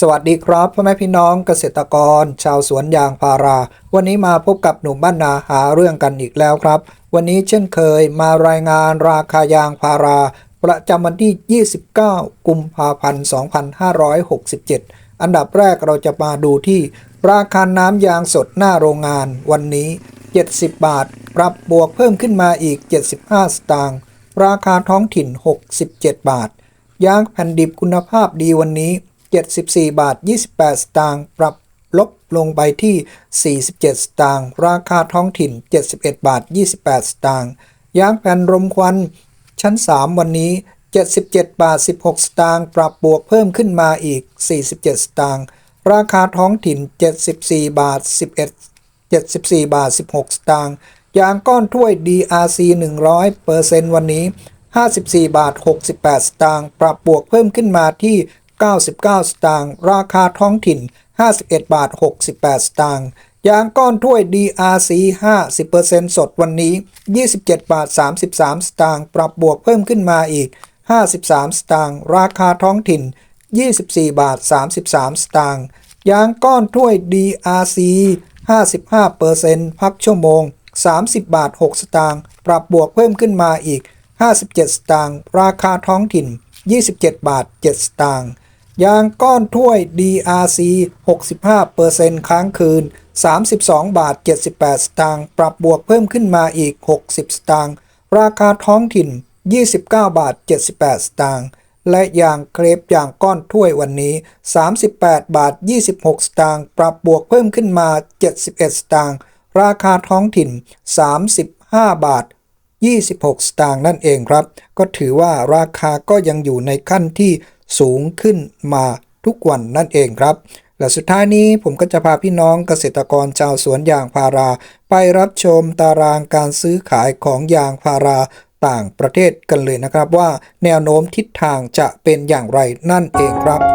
สวัสดีครับพ่อแม่พี่น้องเกษตรกร ชาวสวนยางพารา วันนี้มาพบกับหนุ่มบ้านนาหาเรื่องกันอีกแล้วครับ วันนี้เช่นเคยมารายงานราคายางพารา ประจำวันที่ 29 กุมภาพันธ์ 2567 อันดับแรกเราจะมาดูที่ ราคาน้ำยางสดหน้าโรงงาน วันนี้ 70 บาท ปรับบวกเพิ่มขึ้นมาอีก 75 สตางค์ราคาท้องถิ่น 67 บาท ยางแผ่นดิบคุณภาพดีวันนี้ 74 บาท 28 สตางค์ปรับลบลงไปที่ 47 สตางค์ราคาท้องถิ่น 71 บาท 28 สตางค์ยางแผ่นรมควัน ชั้น 3 วันนี้ 77 บาท 16 สตางค์ปรับบวกเพิ่มขึ้นมาอีก 47 สตางค์ราคาท้องถิ่น 74 บาท 11 74 บาท 16 สตางค์ยางก้อนถ้วย DRC 100%วันนี้ 54 บาท 68 สตางค์ปรับบวกเพิ่มขึ้นมาที่ 99 สตางค์ ราคาท้องถิ่น 51 บาท 68 สตางค์ ยางก้อนถ้วย DRC 50%สดวันนี้ 27 บาท 33 สตางค์ ปรับบวกเพิ่มขึ้นมาอีก 53 สตางค์ ราคาท้องถิ่น 24 บาท 33 สตางค์ ยางก้อนถ้วย DRC 55%พักชั่วโมง 30 บาท 6 สตางค์ ปรับบวกเพิ่มขึ้นมาอีก 57 สตางค์ ราคาท้องถิ่น 27 บาท 7 สตางค์ ยางก้อนถ้วย DRC 65%ค้างคืน 32 บาท 78 สตางค์ ปรับบวกเพิ่มขึ้นมาอีก 60 สตางค์ ราคาท้องถิ่น 29 บาท 78 สตางค์ และยางเครปยางก้อนถ้วยวันนี้ 38 บาท 26 สตางค์ ปรับบวกเพิ่มขึ้นมา 71 สตางค์ ราคาท้องถิ่น 35 บาท26 สตางค์นั่นเองครับ ก็ถือว่าราคาก็ยังอยู่ในขั้นที่สูงขึ้นมาทุกวันนั่นเองครับและสุดท้ายนี้ผมก็จะพาพี่น้องเกษตรกรชาวสวนยางพารา ไปรับชมตารางการซื้อขายของยางพาราต่างประเทศกันเลยนะครับว่า แนวโน้มทิศทางจะเป็นอย่างไรนั่นเองครับ